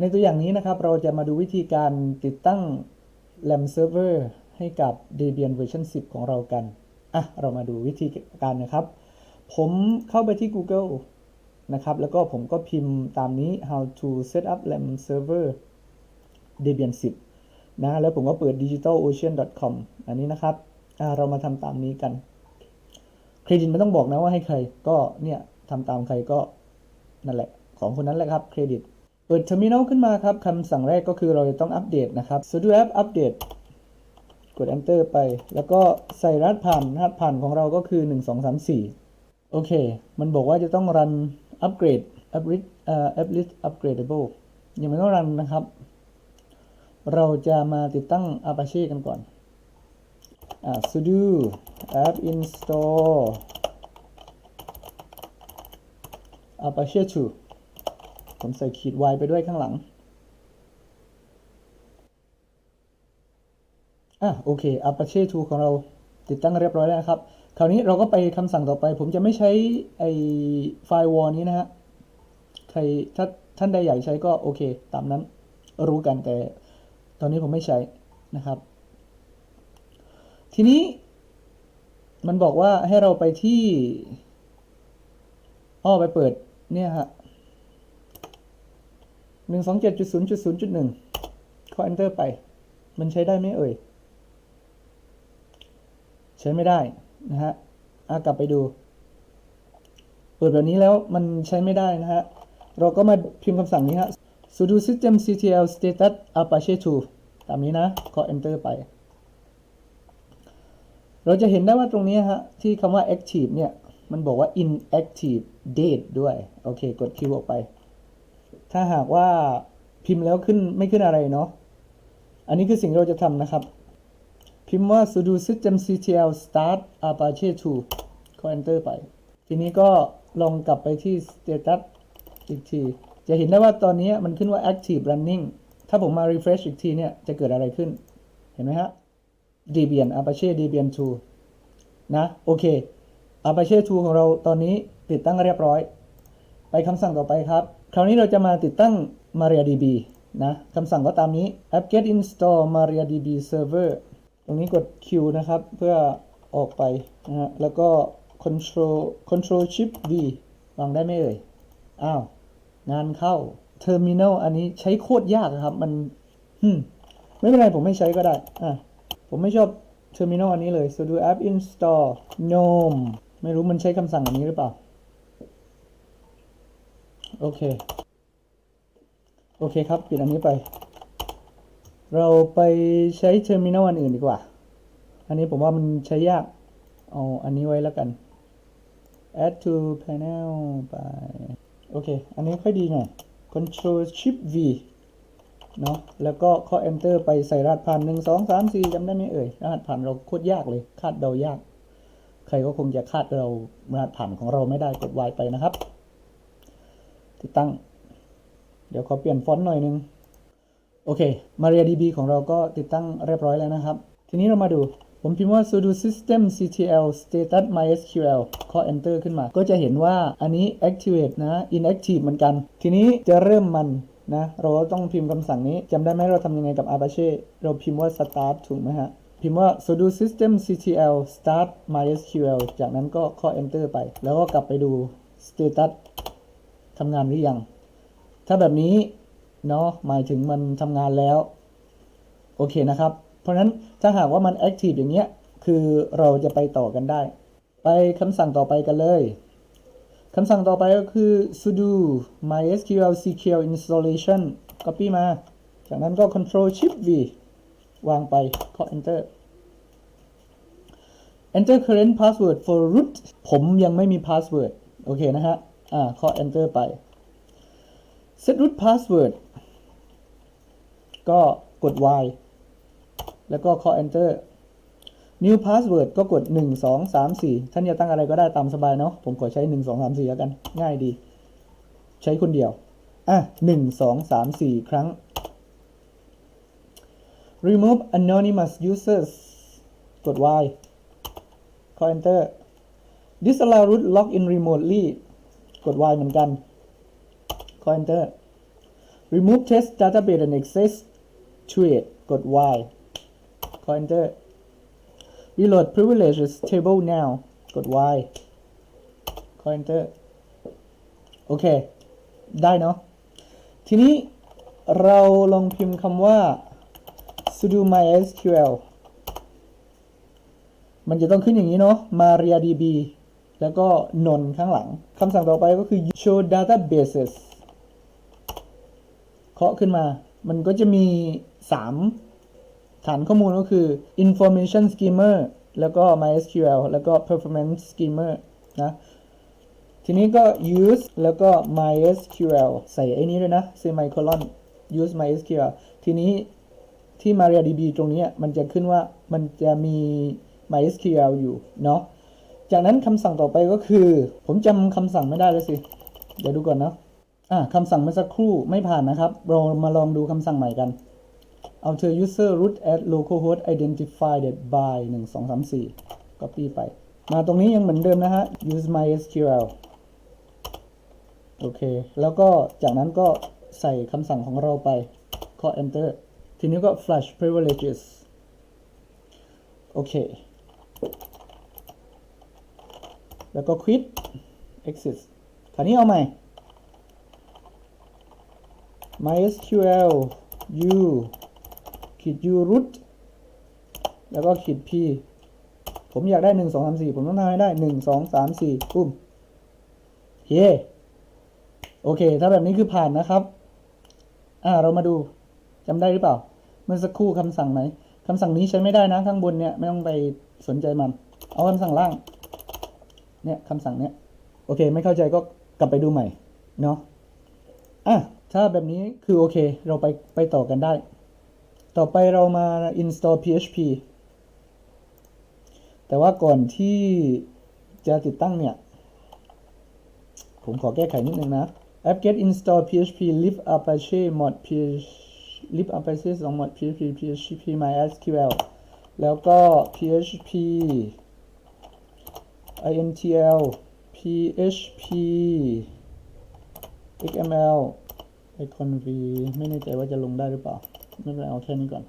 ในตัวอย่างนี้นะครับ เราจะมาดูวิธีการติดตั้ง LAM server ให้กับ Debian version 10 ของเรากัน อะ เรามาดูวิธีการนะครับ ผมเข้าไปที่ Google นะครับ แล้วก็ผมก็พิมพ์ตามนี้ how to set up LAM server Debian 10 นะ แล้วผมก็เปิด digitalocean.com อันนี้นะครับ อ่า เรามาทำตามนี้กัน เครดิตไม่ต้องบอกนะว่าให้ใคร ก็เนี่ยทำตามใครก็นั่นแหละ ของคนนั้นแหละครับ เครดิต เปิด terminal ขึ้นมาครับคำสั่งแรกก็คือเราจะต้องอัปเดตนะครับ sudo app update กด enter ไป แล้วก็ใส่รหัสผ่านรหัสผ่านของเราก็คือ 1 2 3 4 โอเค มันบอกว่าจะต้องรัน upgrade upgrade เอ่อ app list upgradable ยังไม่ต้องรันนะครับ เราจะมาติดตั้ง Apache กันก่อนอ่า sudo app install apache 2 ผมใส่ขีด y ไปด้วยข้างหลัง อะโอเค apache 2 ของเราติดตั้งเรียบร้อยแล้วนะครับ คราวนี้เราก็ไปคำสั่งต่อไป ผมจะไม่ใช้ไอไฟวอลนี้นะฮะ ใครถ้าท่านใดอยากใช้ก็โอเค ตามนั้นรู้กันแต่ตอนนี้ผมไม่ใช้นะครับ ทีนี้มันบอกว่าให้เราไปที่อ้อไปเปิดเนี่ยฮะ หนึ่งสองเจ็ดจุดศูนย์จุดศูนย์จุดหนึ่งข้อ enter ไป มันใช้ได้ไหมเอ่ย ใช้ไม่ได้นะฮะอากลับไปดู เปิดแบบนี้แล้วมันใช้ไม่ได้นะฮะ เราก็มาพิมพ์คำสั่งนี้ฮะ sudo system ctl status apache 2ตามนี้นะข้อ enter ไป เราจะเห็นได้ว่าตรงนี้ฮะ ที่คำว่า active เนี่ย มันบอกว่า inactive date ด้วย โอเค กดคิวออกไป ถ้าหากว่าพิมพ์แล้วขึ้นไม่ขึ้นอะไรเนาะ อันนี้คือสิ่งที่เราจะทำนะครับ พิมพ์ว่า sudo system ctl start apache 2ก็ enter ไป ทีนี้ก็ลองกลับไปที่ status อีกที จะเห็นได้ว่าตอนนี้มันขึ้นว่า active running ถ้าผมมา refresh อีกทีเนี่ย จะเกิดอะไรขึ้น เห็นไหมฮะ Debian Apache Debian 2นะ โอเค Apache 2ของเราตอนนี้ติดตั้งเรียบร้อย ไปคำสั่งต่อไปครับ คราวนี้เราจะมาติดตั้ง MariaDB นะคำสั่งก็ตามนี้ apt-get install MariaDB server ตรงนี้กด Q นะครับ เพื่อออกไปนะฮะแล้วก็ control control shift V วางได้ไหมเอ่ย อ้าว งานเข้า terminal อันนี้ใช้โคตรยากครับ มันมไม่เป็นไร ผมไม่ใช้ก็ได้ อะ ผมไม่ชอบ terminal อันนี้เลย sudo app install gnome ไม่รู้มันใช้คำสั่งอันนี้หรือเปล่า โอเค โอเคครับ ปิดอันนี้ไป เราไปใช้ terminal อันอื่นดีกว่า อันนี้ผมว่ามันใช้ยาก เอาอันนี้ไว้แล้วกัน add to panel ไป โอเค อันนี้ค่อยดีหน่อย control shift v เนาะแล้วก็ข้อ enter ไปใส่รหัสผ่านหนึ่งสองสามสี่จำได้ไหมเอ่ย รหัสผ่านเราโคตรยากเลย คาดเดายาก ใครก็คงจะคาดเรารหัสผ่านของเราไม่ได้กด Y ไปนะครับ ติดตั้ง เดี๋ยวขอเปลี่ยนฟอนต์หน่อยนึง โอเค MariaDB ของเราก็ติดตั้งเรียบร้อยแล้วนะครับ ทีนี้เรามาดูผมพิมพ์ว่า sudo system ctl status mysql ข้อ enter ขึ้นมา ก็จะเห็นว่าอันนี้ activate นะ inactive เหมือนกัน ทีนี้จะเริ่มมันนะ เราก็ต้องพิมพ์คำสั่งนี้จำได้ไหมเราทำยังไงกับ Apache เราพิมพ์ว่า start ถูกไหมฮะ พิมพ์ว่า sudo system ctl start mysql จากนั้นก็ข้อ enter ไป แล้วก็กลับไปดู status ทำงานหรือยัง ถ้าแบบนี้เนาะหมายถึงมันทำงานแล้ว โอเคนะครับ เพราะฉะนั้นถ้าหากว่ามัน active อย่างเงี้ย คือเราจะไปต่อกันได้ ไปคำสั่งต่อไปกันเลยคำสั่งต่อไปก็คือ sudo mysql cql installation copy มา จากนั้นก็ control shift v วางไปเคาะ enter enter current password for root ผมยังไม่มี password โอเคนะฮะ อ่าเคาะ enter ไป set root password ก็กด y แล้วก็เคาะ enter new password ก็กด 1 2 3 4 ท่านจะตั้งอะไรก็ได้ตามสบายเนาะ ผมขอใช้ 1 2 3 4 แล้วกัน ง่ายดี ใช้คนเดียว อะ 1 2 3 4 ครั้ง remove anonymous users กด y เคาะ enter disallow root login remotely กด y เหมือนกันคาะ enter remove test database and access to it กด Y ขอ enter reload privileges table now กด Y ขอ enter โอเค ได้เนาะ ทีนี้เราลองพิมพ์คำว่า sudo mysql มันจะต้องขึ้นอย่างนี้เนาะ mariadb แล้วก็นนข้างหลังคำสั่งต่อไปก็คือ show databases เคาะขึ้นมา มันก็จะมี 3 ฐานข้อมูลก็คือ information schemer แล้วก็ mysql แล้วก็ performance schemer นะ ทีนี้ก็ use แล้วก็ mysql ใส่ไอ้นี้ด้วยนะ semicolon use mysql ทีนี้ที่ mariadb ตรงนี้มันจะขึ้นว่ามันจะมี mysql อยู่เนาะ จากนั้นคำสั่งต่อไปก็คือ ผมจำคำสั่งไม่ได้แล้วสิ เดี๋ยวดูก่อนนะอะคำสั่งเมื่อสักครู่ไม่ผ่านนะครับ เรามาลองดูคำสั่งใหม่กัน alter user root at localhost identified by 1 2 3 4 copy ไป มาตรงนี้ยังเหมือนเดิมนะฮะ use mysql โอเค แล้วก็จากนั้นก็ใส่คำสั่งของเราไปเคาะ enter ทีนี้ก็ flash privileges โอเค แล้วก็ quit exit คราวนี้เอาใหม่ mysql u ขีด u root แล้วก็ขีด p ผมอยากได้1 2 3 4ผมต้องทำให้ได้1 2 3 4ปุ้มเย้โอเค ถ้าแบบนี้คือผ่านนะครับ อ่า เรามาดูจำได้หรือเปล่า เมื่อสักครู่คำสั่งไหนคำสั่งนี้ใช้ไม่ได้นะข้างบนเนี่ย ไม่ต้องไปสนใจมัน เอาคำสั่งล่าง เนี่ยคำสั่งเนี้ยโอเค ไม่เข้าใจก็กลับไปดูใหม่เนาะอะถ้าแบบนี้คือโอเค เราไปไปต่อกันได้ ต่อไปเรามา install php แต่ว่าก่อนที่จะติดตั้งเนี่ย ผมขอแก้ไขนิดนึงนะ apt-get install php lib apache mod php lib apache 2 mod php php mysql แล้วก็ php intl php xml icon v ไม่แน่ใจว่าจะลงได้หรือเปล่า ไม่เป็นไรเอาแค่นี้ก่อน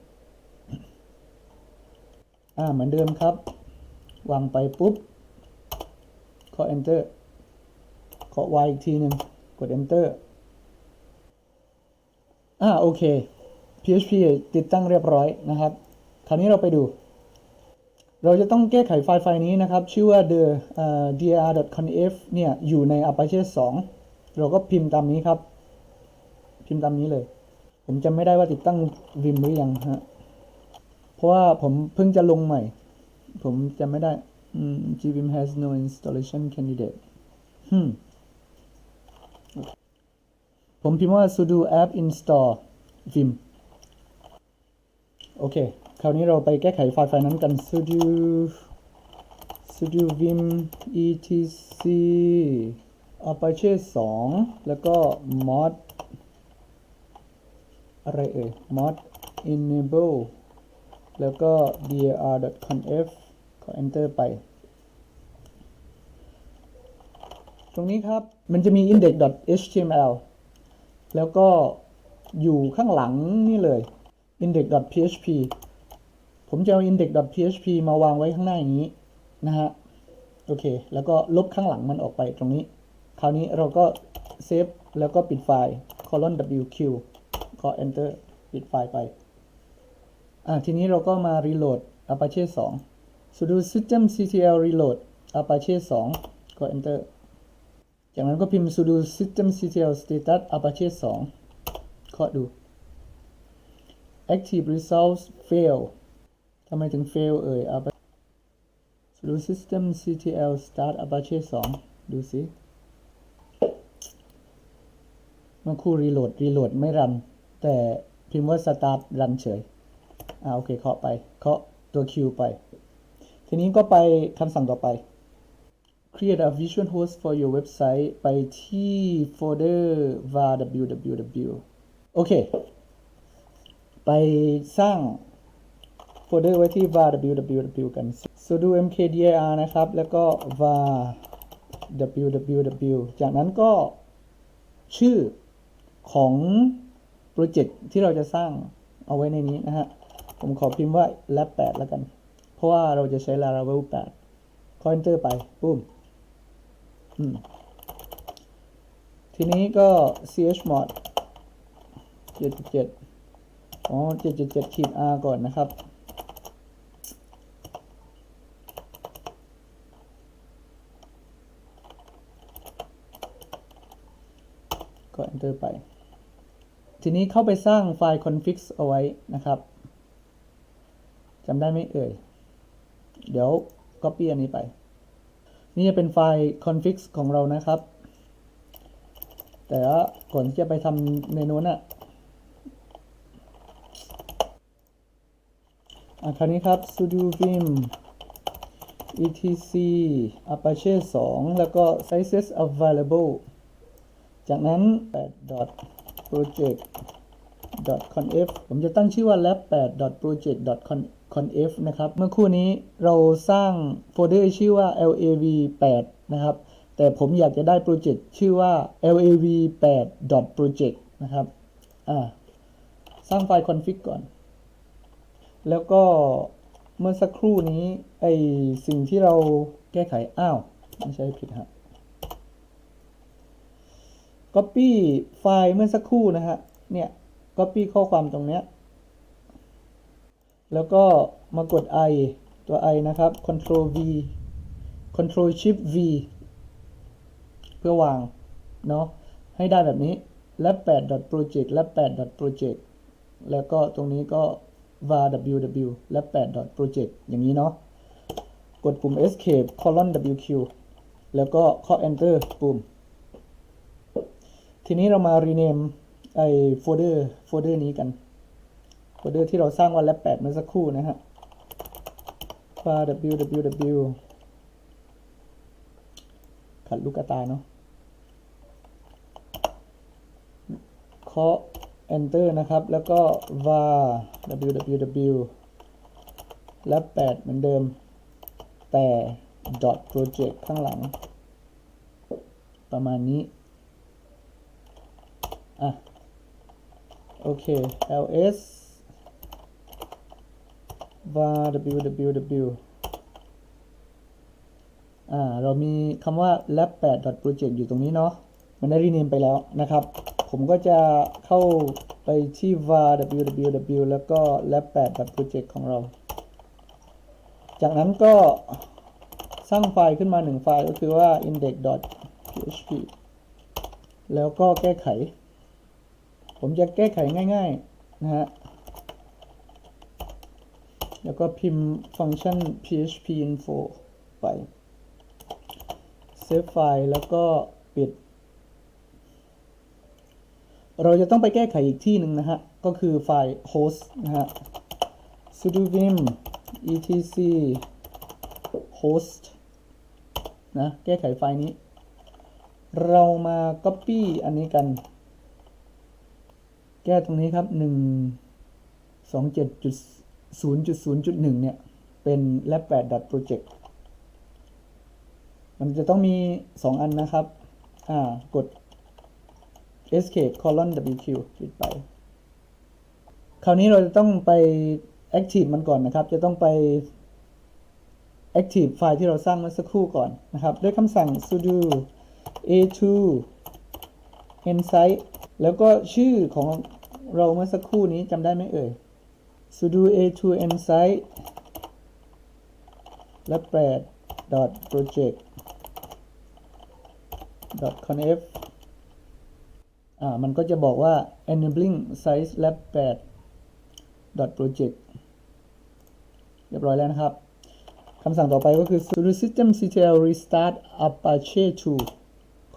อ่า เหมือนเดิมครับ วางไปปุ๊บเคาะ enter เคาะ y อีกทีหนึ่งกด enter อ่า โอเค php ติดตั้งเรียบร้อยนะครับ คราวนี้เราไปดู เราจะต้องแก้ไขไฟล์ไฟล์นี้นะครับ ชื่อว่า the uh, dir.conf เนี่ยอยู่ใน apache 2 เราก็พิมพ์ตามนี้ครับ พิมพ์ตามนี้เลย ผมจำไม่ได้ว่าติดตั้ง vim หรือยังฮะเพราะว่าผมเพิ่งจะลงใหม่ ผมจำไม่ได้ gvim has no installation candidate ฮึมผมพิมพ์ว่า sudo apt install vim โอเค คราวนี้เราไปแก้ไขไฟล์ไฟล์นั้นกัน sudo sudo vim etc apache 2 แล้วก็ mod อะไรเอ่ย mod enable แล้วก็ dir.conf ขอ enter ไป ตรงนี้ครับ มันจะมี index.html แล้วก็อยู่ข้างหลังนี่เลย index.php ผมจะเอา index.php มาวางไว้ข้างหน้าอย่างนี้นะฮะ โอเค แล้วก็ลบข้างหลังมันออกไปตรงนี้ คราวนี้เราก็เซฟแล้วก็ปิดไฟล์ colon wq ก็ enter ปิดไฟล์ไป อ่า ทีนี้เราก็มา reload apache 2 sudo systemctl reload apache 2 ก็ enter จากนั้นก็พิมพ์ sudo systemctl status apache 2เคาะดู active results fail ทำไมถึงเฟลเอ่ย Solu System CTL Start Apache 2 ดูสิมันคู่รีโหลดรีโหลดไม่รัน แต่พิมพ์ว่า start รันเฉย อ่าโอเคเคาะไป เคาะตัว Q ไป ทีนี้ก็ไปคำสั่งต่อไป create a visual host for your website ไปที่โฟลเดอร์ var www โอเค ไปสร้าง โฟลเดอร์ไว้ที่ var www กัน sudo mkdir นะครับ แล้วก็ var www จากนั้นก็ชื่อของโปรเจกต์ที่เราจะสร้างเอาไว้ในนี้นะฮะ ผมขอพิมพ์ว่า lab 8แล้วกัน เพราะว่าเราจะใช้ laravel 8คอย enter ไปปุ้มอืมทีนี้ก็ chmod 7.7 อ๋อ 7.7ขีด r ก่อนนะครับ ก็ enter ไป ทีนี้เข้าไปสร้างไฟล์ config เอาไว้นะครับจำได้ไหมเอ่ย เดี๋ยว copy อันนี้ไป นี่จะเป็นไฟล์ config ของเรานะครับ แต่ว่าก่อนที่จะไปทำในนู้นอะอะคราวนี้ครับ sudo vim etc apache 2 แล้วก็ sizes available จากนั้น 8.project .conf ผมจะตั้งชื่อว่า lab 8.project .conf นะครับ เมื่อครู่นี้เราสร้างโฟลเดอร์ชื่อว่า lav 8นะครับ แต่ผมอยากจะได้โปรเจกต์ชื่อว่า lav 8 project นะครับ อ่า สร้างไฟล์ config ก่อน แล้วก็เมื่อสักครู่นี้ ไอสิ่งที่เราแก้ไข อ้าว ไม่ใช่ผิดฮะ Copy ไฟล์เมื่อสักครู่นะฮะ เนี่ย Copy ข้อความตรงเนี้ย แล้วก็มากด i ตัว i นะครับ Control V Control Shift V เพื่อวาง เนาะ ให้ได้แบบนี้ lab 8 project lab 8 project แล้วก็ตรงนี้ก็ var ww lab 8 project อย่างนี้เนาะ กดปุ่ม escape colon wq แล้วก็ข้อ enter ปุ่ม ทีนี้เรามา rename ไอ้โฟลเดอร์โฟลเดอร์นี้กันโฟลเดอร์ที่เราสร้างวันละ8เมื่อสักครู่นะฮะ var www ขัดลูกกระตายเนาะเคาะ enter นะครับ แล้วก็ var www และ 8 เหมือนเดิม แต่ dot project ข้างหลัง ประมาณนี้ อะ โอเค ls var www อ่า เรามีคำว่า lab 8 project อยู่ตรงนี้เนาะ มันได้รีเนมไปแล้วนะครับ ผมก็จะเข้าไปที่ var www แล้วก็ lab 8 project ของเรา จากนั้นก็สร้างไฟล์ขึ้นมาหนึ่งไฟล์ก็คือว่า index php แล้วก็แก้ไข ผมจะแก้ไขง่าย ๆ นะฮะ แล้วก็พิมพ์ฟังก์ชัน php info ไป เซฟไฟล์แล้วก็ปิด เราจะต้องไปแก้ไขอีกที่หนึ่งนะฮะ ก็คือไฟล์ host นะฮะ sudo vim etc host นะ แก้ไขไฟล์นี้ เรามา copy อันนี้กัน แก้ตรงนี้ครับ1 2 7 0 0 1เนี่ย เป็น lab 8 project มันจะต้องมี2อันนะครับ อ่า กด escape colon wq ปิดไป คราวนี้เราจะต้องไป active มันก่อนนะครับ จะต้องไป active ไฟล์ที่เราสร้างเมื่อสักครู่ก่อนนะครับ ด้วยคำสั่ง sudo a2 insight แล้วก็ชื่อของเราเมื่อสักครู่นี้จำได้ไหมเอ่ย sudo a2 insight และ8 project conf อ่า มันก็จะบอกว่า enabling size lab 8 project เรียบร้อยแล้วนะครับ คำสั่งต่อไปก็คือ sudo systemctl restart apache 2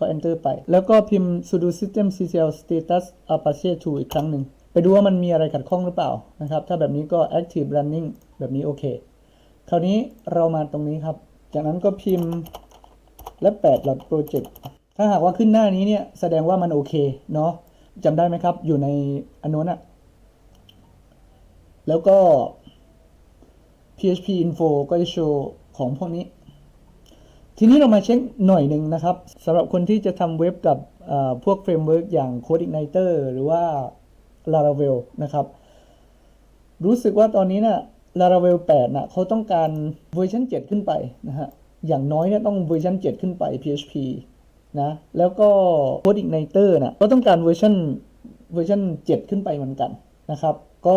ก็ enter ไป แล้วก็พิมพ์ sudo systemctl status apache 2อีกครั้งหนึ่ง ไปดูว่ามันมีอะไรขัดข้องหรือเปล่านะครับ ถ้าแบบนี้ก็ active running แบบนี้โอเค คราวนี้เรามาตรงนี้ครับ จากนั้นก็พิมพ์และ8 project ถ้าหากว่าขึ้นหน้านี้เนี่ย แสดงว่ามันโอเคเนาะจำได้ไหมครับ อยู่ในอันนู้นอะแล้วก็ PHP info ก็จะโชว์ของพวกนี้ ทีนี้เรามาเช็คหน่อยหนึ่งนะครับสำหรับคนที่จะทำเว็บกับพวกเฟรมเวิร์กอย่าง Code Igniter หรือว่า Laravel นะครับ รู้สึกว่าตอนนี้นี่ย Laravel 8น่ะเขาต้องการเวอร์ชัน7 ขึ้นไปนะฮะอย่างน้อยเนี่ยต้องเวอร์ชัน7 ขึ้นไป PHP นะแล้วก็ Code Igniter น่ะก็ต้องการเวอร์ชันเวอร์ชัน7 ขึ้นไปเหมือนกันนะครับ ก็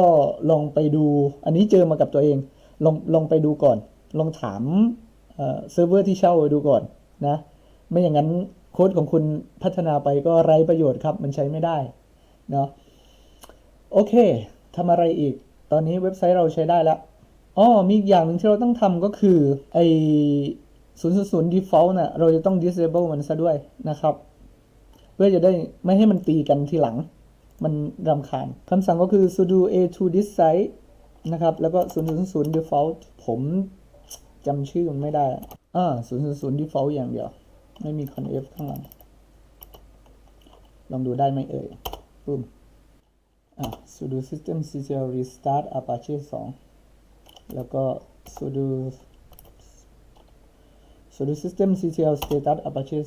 ลองไปดูอันนี้เจอมากับตัวเอง ลองลองไปดูก่อน ลองถาม เซิร์ฟเวอร์ที่เช่าดูก่อนนะ ไม่อย่างนั้นโค้ดของคุณพัฒนาไปก็ไร้ประโยชน์ครับ มันใช้ไม่ได้เนาะโอเคทำอะไรอีก ตอนนี้เว็บไซต์เราใช้ได้แล้วอ๋อมีอีกอย่างหนึ่งที่เราต้องทำก็คือไอ000 default น่ะเราจะต้อง disable มันซะด้วยนะครับ เพื่อจะได้ไม่ให้มันตีกันทีหลัง มันรำคาญคำสั่งก็คือ sudo a to this site นะครับ แล้วก็ 000 default ผม จำชื่อมันไม่ได้อะอ่า000 default อย่างเดียว ไม่มี conf ข้างหลัง ลองดูได้ไหมเอ่ยปุ่มอะ sudo systemctl restart apache 2 แล้วก็ sudo sudo systemctl status apache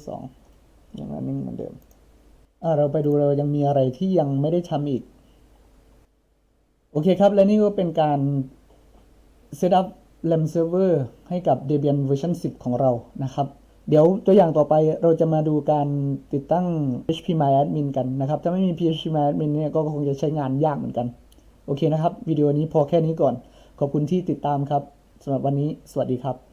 2 อย่างนั้นนิ่งเหมือนเดิม อะ เราไปดูเรายังมีอะไรที่ยังไม่ได้ทำอีก โอเคครับ และนี่ก็เป็นการ lemserver ให้กับ Debian version 10 ของเรานะครับ เดี๋ยวตัวอย่างต่อไปเราจะมาดูการติดตั้ง phpMyAdmin กันนะครับ ถ้าไม่มี phpMyAdmin เนี่ยก็คงจะใช้งานยากเหมือนกัน โอเคนะครับ วิดีโอนี้พอแค่นี้ก่อน ขอบคุณที่ติดตามครับสำหรับวันนี้ สวัสดีครับ